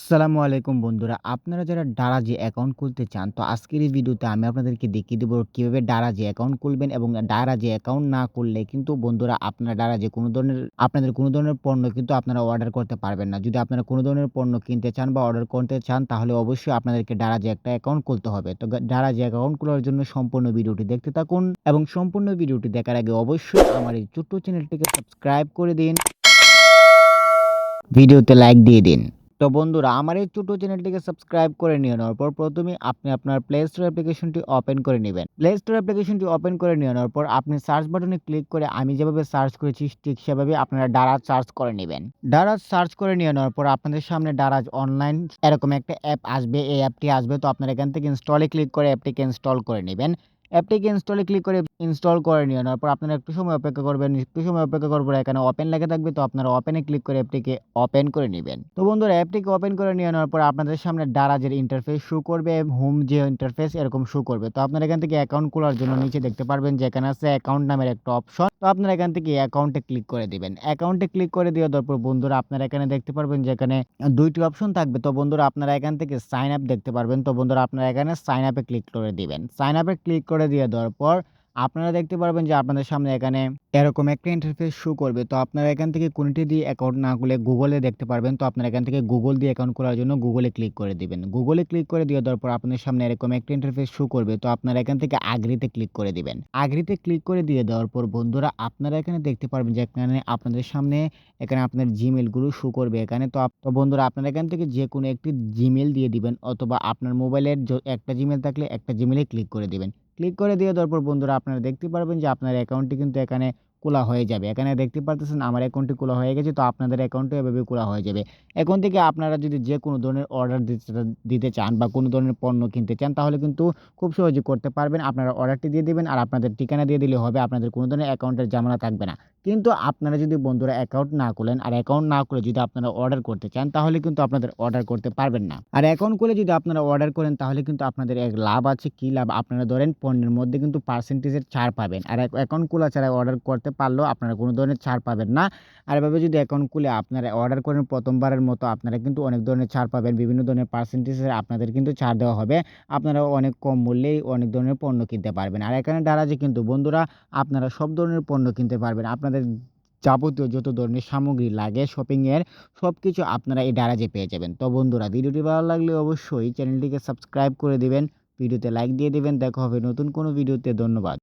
আসসালামু আলাইকুম বন্ধুরা। আপনারা যারা Daraz-এ অ্যাকাউন্ট খুলতে চান, তো আজকের এই ভিডিওতে আমি আপনাদেরকে দেখিয়ে দেবো কীভাবে Daraz-এ অ্যাকাউন্ট খুলবেন এবং Daraz-এ অ্যাকাউন্ট না খুললে কিন্তু বন্ধুরা আপনারা Daraz-এ কোনো ধরনের আপনাদের কোনো ধরনের পণ্য কিন্তু আপনারা অর্ডার করতে পারবেন না। যদি আপনারা কোনো ধরনের পণ্য কিনতে চান বা অর্ডার করতে চান তাহলে অবশ্যই আপনাদেরকে Daraz-এ একটা অ্যাকাউন্ট খুলতে হবে। তো Daraz-এ অ্যাকাউন্ট খোলার জন্য সম্পূর্ণ ভিডিওটি দেখতে থাকুন এবং সম্পূর্ণ ভিডিওটি দেখার আগে অবশ্যই আমার এই ছোট্ট চ্যানেলটিকে সাবস্ক্রাইব করে দিন। ভিডিওতে লাইক দিয়ে দিন। তো বন্ধুরা, আমার এই ছোট চ্যানেলটিকে সাবস্ক্রাইব করে নিয়ে নেওয়ার পর প্রথমেই আপনি আপনার প্লে স্টোর অ্যাপ্লিকেশনটি ওপেন করে নেবেন। প্লে স্টোর অ্যাপ্লিকেশনটি ওপেন করে নিয়ে নেওয়ার পর আপনি সার্চ বাটনে ক্লিক করে আমি যেভাবে সার্চ করেছি, ঠিক সেভাবে আপনারা Daraz সার্চ করে নিবেন। Daraz সার্চ করে নিয়ে নেওয়ার পর আপনাদের সামনে Daraz অনলাইন এরকম একটা অ্যাপ আসবে। এই অ্যাপটি আসবে, তো আপনারা এখান থেকে ইনস্টলে ক্লিক করে অ্যাপটিকে ইনস্টল করে নিবেন। অ্যাপটিকে ইনস্টলে ক্লিক করে ইনস্টল করে নিয়ে নেওয়ার পর আপনারা একটু সময় অপেক্ষা করবেন। একটু সময় অপেক্ষা পর এখানে ওপেন লেখা থাকবে, তো আপনারা ওপেনে ক্লিক করে অ্যাপটিকে ওপেন করে নিবেন। তো বন্ধুরা অ্যাপটিকে ওপেন করে নিয়ে নেওয়ার পর আপনাদের সামনে Daraz-এর ইন্টারফেস শো করবে। হোম যে ইন্টারফেস এরকম শো করবে। তো আপনারা এখান থেকে অ্যাকাউন্ট খোলার জন্য নিচে দেখতে পারবেন যে এখানে আছে অ্যাকাউন্ট নামের একটা অপশন। তো আপনারা এখান থেকে অ্যাকাউন্টে ক্লিক করে দিবেন। অ্যাকাউন্টে ক্লিক করে দেওয়ার পর বন্ধুরা, আপনারা এখানে দেখতে পারবেন যে এখানে ২ টি অপশন থাকবে। তো বন্ধুরা, আপনারা এখান থেকে সাইন আপ দেখতে পারবেন। তো বন্ধুরা, আপনারা এখানে সাইন আপে ক্লিক করে দিবেন। সাইন আপে ক্লিক করে দিয়ে দেওয়ার পর আপনারা দেখতে পারবেন যে আপনাদের সামনে এখানে এরকম একটা ইন্টারফেস শো করবে। তো আপনারা এখান থেকে কোনটি দিয়ে অ্যাকাউন্ট না খুলে গুগলে দেখতে পারবেন। তো আপনারা এখান থেকে গুগল দিয়ে অ্যাকাউন্ট খোলার জন্য গুগলে ক্লিক করে দিবেন। গুগলে ক্লিক করে দিয়ে দেওয়ার পর আপনাদের সামনে এরকম একটা ইন্টারফেস শো করবে। তো আপনারা এখান থেকে আগ্রিতে ক্লিক করে দিবেন। আগ্রিতে ক্লিক করে দিয়ে দেওয়ার পর বন্ধুরা, আপনারা এখানে দেখতে পারবেন যে এখানে আপনাদের সামনে এখানে আপনার জিমেইলগুলো শো করবে এখানে। তো তো বন্ধুরা, আপনারা এখান থেকে যে কোনো একটি জিমেল দিয়ে দিবেন অথবা আপনার মোবাইলের একটা জিমেল থাকলে একটা জিমেলে ক্লিক করে দিবেন। ক্লিক করে দিয়ে দেওয়ার পর বন্ধুরা আপনারা দেখতে পারবেন যে আপনার অ্যাকাউন্টটি কিন্তু এখানে খোলা হয়ে যাবে। এখানে দেখতে পারতেছেন আমার অ্যাকাউন্টটি খোলা হয়ে গেছে। তো আপনাদের অ্যাকাউন্টও এভাবে খোলা হয়ে যাবে। এখন থেকে আপনারা যদি যে কোনো ধরনের অর্ডার দিতে চান বা কোনো ধরনের পণ্য কিনতে চান, তাহলে কিন্তু খুব সহজেই করতে পারবেন। আপনারা অর্ডারটি দিয়ে দিবেন আর আপনাদের ঠিকানা দিয়ে দিলে হবে। আপনাদের কোনো ধরনের অ্যাকাউন্টের জামানা থাকবে না। কিন্তু আপনারা যদি বন্ধুরা অ্যাকাউন্ট না খোলেন, আর অ্যাকাউন্ট না খুলে যদি আপনারা অর্ডার করতে চান, তাহলে কিন্তু আপনাদের অর্ডার করতে পারবেন না। আর অ্যাকাউন্ট খুলে যদি আপনারা অর্ডার করেন, তাহলে কিন্তু আপনাদের এক লাভ আছে। কি লাভ? আপনারা ধরেন পণ্যের মধ্যে কিন্তু পার্সেন্টেজের ছাড় পাবেন। আর অ্যাকাউন্ট খোলা ছাড়া অর্ডার করতে পারলেও আপনারা কোনো ধরনের ছাড় পাবেন না। আর এভাবে যদি অ্যাকাউন্ট খুলে আপনারা অর্ডার করেন প্রথমবারের মতো, আপনারা কিন্তু অনেক ধরনের ছাড় পাবেন। বিভিন্ন ধরনের পার্সেন্টেজের আপনাদের কিন্তু ছাড় দেওয়া হবে। আপনারা অনেক কম মূল্যেই অনেক ধরনের পণ্য কিনতে পারবেন। আর এখানে Daraz-এ কিন্তু বন্ধুরা, আপনারা সব ধরনের পণ্য কিনতে পারবেন। আপনাদের যাবতীয় যত ধরনের সামগ্রী লাগে শপিং এর সবকিছু আপনারা এই Daraz-এ পেয়ে যাবেন। তো বন্ধুরা, ভিডিওটি ভালো লাগলে অবশ্যই চ্যানেলটিকে সাবস্ক্রাইব করে দিবেন। ভিডিওতে লাইক দিয়ে দিবেন। দেখা হবে নতুন কোনো ভিডিওতে। ধন্যবাদ।